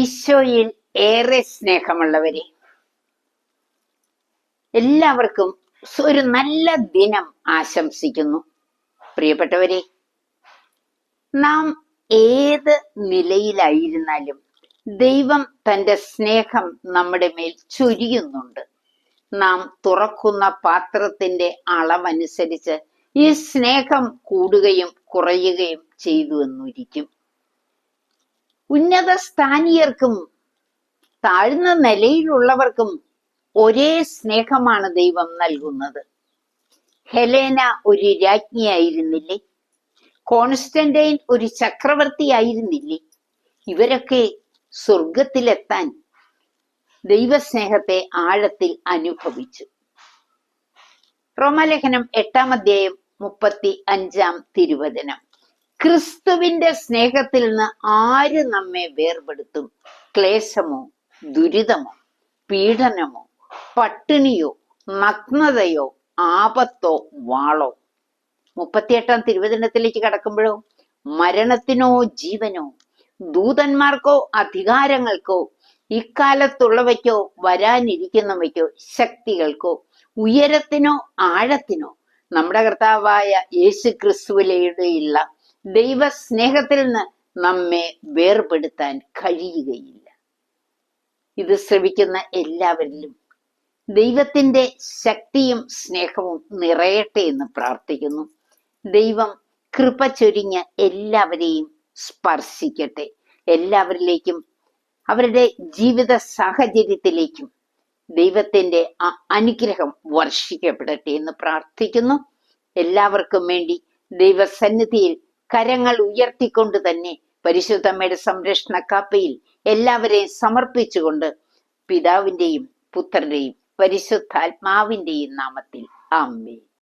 ഈശോയിൽ ഏറെ സ്നേഹമുള്ളവരെ എല്ലാവർക്കും ഒരു നല്ല ദിനം ആശംസിക്കുന്നു. പ്രിയപ്പെട്ടവരെ നാം ഏത് നിലയിലായിരുന്നാലും ദൈവം തന്റെ സ്നേഹം നമ്മുടെ മേൽ ചൊരിയുന്നുണ്ട്. നാം തുറക്കുന്ന പാത്രത്തിന്റെ അളവനുസരിച്ച് ഈ സ്നേഹം കൂടുകയും കുറയുകയും ചെയ്തു എന്നിരിക്കും. ഉന്നത സ്ഥാനീയർക്കും താഴ്ന്ന നിലയിലുള്ളവർക്കും ഒരേ സ്നേഹമാണ് ദൈവം നൽകുന്നത്. ഹെലേന ഒരു രാജ്ഞിയായിരുന്നില്ലേ? കോൺസ്റ്റന്റൈൻ ഒരു ചക്രവർത്തി ആയിരുന്നില്ലേ ഇവരൊക്കെ സ്വർഗത്തിലെത്താൻ ദൈവസ്നേഹത്തെ ആഴത്തിൽ അനുഭവിച്ചു. റോമാലേഖനം എട്ടാം അധ്യായം മുപ്പത്തി അഞ്ചാം തിരുവചനം. ക്രിസ്തുവിന്റെ സ്നേഹത്തിൽ നിന്ന് ആര് നമ്മെ വേർപെടുത്തും? ക്ലേശമോ ദുരിതമോ പീഡനമോ പട്ടിണിയോ നഗ്നതയോ ആപത്തോ വാളോ? മുപ്പത്തിയെട്ടാം തിരുവചനത്തിലേക്ക് കടക്കുമ്പോഴോ മരണത്തിനോ ജീവനോ ദൂതന്മാർക്കോ അധികാരങ്ങൾക്കോ ഇക്കാലത്തുള്ളവയ്ക്കോ വരാനിരിക്കുന്നവയ്ക്കോ ശക്തികൾക്കോ ഉയരത്തിനോ ആഴത്തിനോ നമ്മുടെ കർത്താവായ യേശു ക്രിസ്തുവിലൂടെയുള്ള ദൈവ സ്നേഹത്തിൽ നിന്ന് നമ്മെ വേർപെടുത്താൻ കഴിയുകയില്ല. ഇത് ശ്രവിക്കുന്ന എല്ലാവരിലും ദൈവത്തിന്റെ ശക്തിയും സ്നേഹവും നിറയട്ടെ എന്ന് പ്രാർത്ഥിക്കുന്നു. ദൈവം കൃപ ചൊരിഞ്ഞ് എല്ലാവരെയും സ്പർശിക്കട്ടെ. എല്ലാവരിലേക്കും അവരുടെ ജീവിത സാഹചര്യത്തിലേക്കും ദൈവത്തിന്റെ ആ അനുഗ്രഹം വർഷിക്കപ്പെടട്ടെ എന്ന് പ്രാർത്ഥിക്കുന്നു. എല്ലാവർക്കും വേണ്ടി ദൈവസന്നിധിയിൽ കരങ്ങൾ ഉയർത്തിക്കൊണ്ട് തന്നെ പരിശുദ്ധമ്മയുടെ സംരക്ഷണ കാപ്പയിൽ എല്ലാവരെയും സമർപ്പിച്ചുകൊണ്ട് പിതാവിന്റെയും പുത്രന്റെയും പരിശുദ്ധാത്മാവിന്റെയും നാമത്തിൽ ആമേൻ.